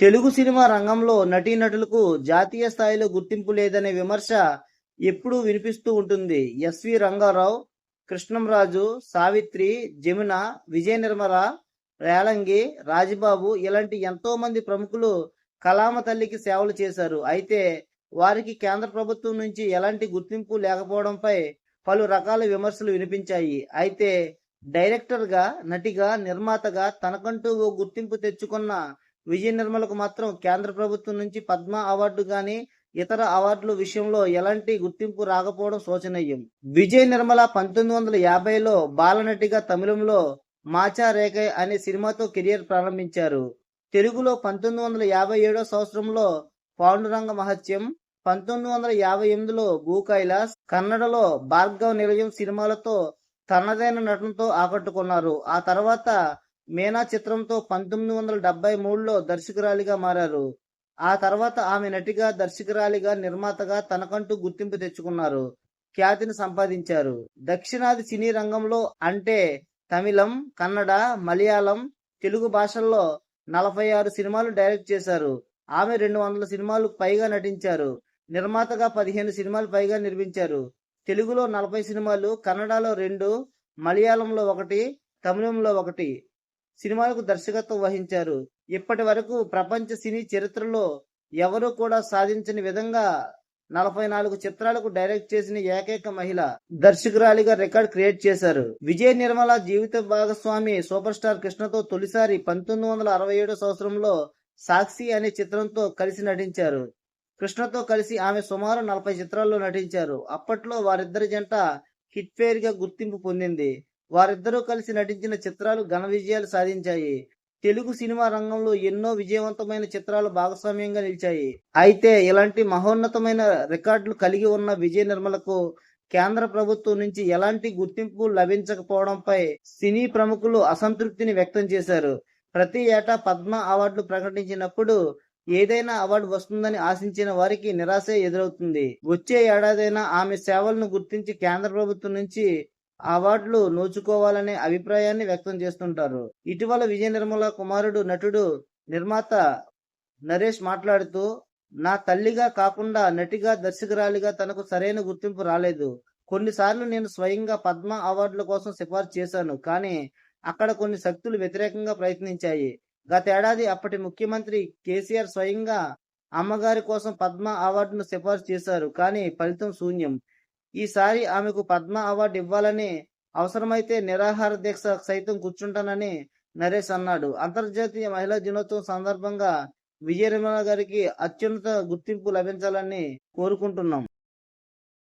Telugu cinema రంగంలో నటీనటులకు జాతీయ స్థాయిలో గుర్తింపు లేదనే విమర్శ ఎప్పుడూ వినిపిస్తూ ఉంటుంది. ఎస్వి రంగారావు కృష్ణంరాజు సావిత్రి జమున విజయ నిర్మల రేలంగి రాజబాబు ఇలాంటి ఎంతో మంది ప్రముఖులు కలామ తల్లికి సేవలు చేశారు. అయితే వారికి కేంద్ర ప్రభుత్వం నుంచి ఎలాంటి గుర్తింపు లేకపోవడంపై పలు రకాల విమర్శలు వినిపించాయి. అయితే డైరెక్టర్గా నటిగా నిర్మాతగా తనకంటూ ఓ గుర్తింపు తెచ్చుకున్న విజయ నిర్మలకు మాత్రం కేంద్ర ప్రభుత్వం నుంచి పద్మ అవార్డు గాని ఇతర అవార్డుల విషయంలో ఎలాంటి గుర్తింపు రాకపోవడం శోచనీయం. విజయ్ నిర్మల పంతొమ్మిది వందల యాభైలో బాలనటిగా తమిళంలో మాచా రేఖ అనే సినిమాతో కెరియర్ ప్రారంభించారు. తెలుగులో పంతొమ్మిది వందల యాభై ఏడో సంవత్సరంలో పాండురంగ మహత్యం పంతొమ్మిది వందల యాభై ఎనిమిదిలో భూ కైలాస్ కన్నడలో భార్గవ్ నిలయం సినిమాలతో తనదైన నటనతో ఆకట్టుకున్నారు. ఆ తర్వాత మేనా చిత్రంతో పంతొమ్మిది వందల డెబ్బై మూడులో దర్శకురాలిగా మారారు. ఆ తర్వాత ఆమె నటిగా దర్శకురాలిగా నిర్మాతగా తనకంటూ గుర్తింపు తెచ్చుకున్నారు. ఖ్యాతిని సంపాదించారు. దక్షిణాది సినీ రంగంలో అంటే తమిళం కన్నడ మలయాళం తెలుగు భాషల్లో నలభై ఆరు సినిమాలు డైరెక్ట్ చేశారు. ఆమె రెండు వందల సినిమాలు పైగా నటించారు. నిర్మాతగా పదిహేను సినిమాలు పైగా నిర్మించారు. తెలుగులో నలభై సినిమాలు కన్నడలో రెండు మలయాళంలో ఒకటి తమిళంలో ఒకటి. సినిమాలకు దర్శకత్వం వహించారు. ఇప్పటి వరకు ప్రపంచ సినీ చరిత్రలో ఎవరూ కూడా సాధించని విధంగా నలభై నాలుగు చిత్రాలకు డైరెక్ట్ చేసిన ఏకైక మహిళ దర్శకురాలిగా రికార్డ్ క్రియేట్ చేశారు. విజయ్ నిర్మల జీవిత భాగస్వామి సూపర్ స్టార్ కృష్ణతో తొలిసారి పంతొమ్మిది వందల అరవై ఏడో సంవత్సరంలో సాక్షి అనే చిత్రంతో కలిసి నటించారు. కృష్ణతో కలిసి ఆమె సుమారు నలభై చిత్రాల్లో నటించారు. అప్పట్లో వారిద్దరి జంట హిట్ ఫెయిర్గా గుర్తింపు పొందింది. వారిద్దరూ కలిసి నటించిన చిత్రాలు ఘన విజయాలు సాధించాయి. తెలుగు సినిమా రంగంలో ఎన్నో విజయవంతమైన చిత్రాలు భాగస్వామ్యంగా నిలిచాయి. అయితే ఇలాంటి మహోన్నతమైన రికార్డులు కలిగి ఉన్న విజయ నిర్మలకు కేంద్ర ప్రభుత్వం నుంచి ఎలాంటి గుర్తింపు లభించకపోవడంపై సినీ ప్రముఖులు అసంతృప్తిని వ్యక్తం చేశారు. ప్రతి ఏటా పద్మ అవార్డులు ప్రకటించినప్పుడు ఏదైనా అవార్డు వస్తుందని ఆశించిన వారికి నిరాశ ఎదురవుతుంది. వచ్చే ఏడాదైనా ఆమె సేవలను గుర్తించి కేంద్ర ప్రభుత్వం నుంచి అవార్డులు నోచుకోవాలనే అభిప్రాయాన్ని వ్యక్తం చేస్తుంటారు. ఇటీవల విజయ నిర్మల కుమారుడు నటుడు నిర్మాత నరేష్ మాట్లాడుతూ నా తల్లిగా కాకుండా నటిగా దర్శకురాలిగా తనకు సరైన గుర్తింపు రాలేదు. కొన్నిసార్లు నేను స్వయంగా పద్మ అవార్డుల కోసం సిఫార్సు చేశాను కానీ అక్కడ కొన్ని శక్తులు వ్యతిరేకంగా ప్రయత్నించాయి. గతేడాది అప్పటి ముఖ్యమంత్రి కేసీఆర్ స్వయంగా అమ్మగారి కోసం పద్మ అవార్డును సిఫార్సు చేశారు కానీ ఫలితం శూన్యం. ఈసారి ఆమెకు పద్మ అవార్డు ఇవ్వాలని అవసరమైతే నిరాహార దీక్ష సైతం కూర్చుంటానని నరేష్ అన్నాడు. అంతర్జాతీయ మహిళా దినోత్సవం సందర్భంగా విజయ గారికి అత్యున్నత గుర్తింపు లభించాలని కోరుకుంటున్నాం.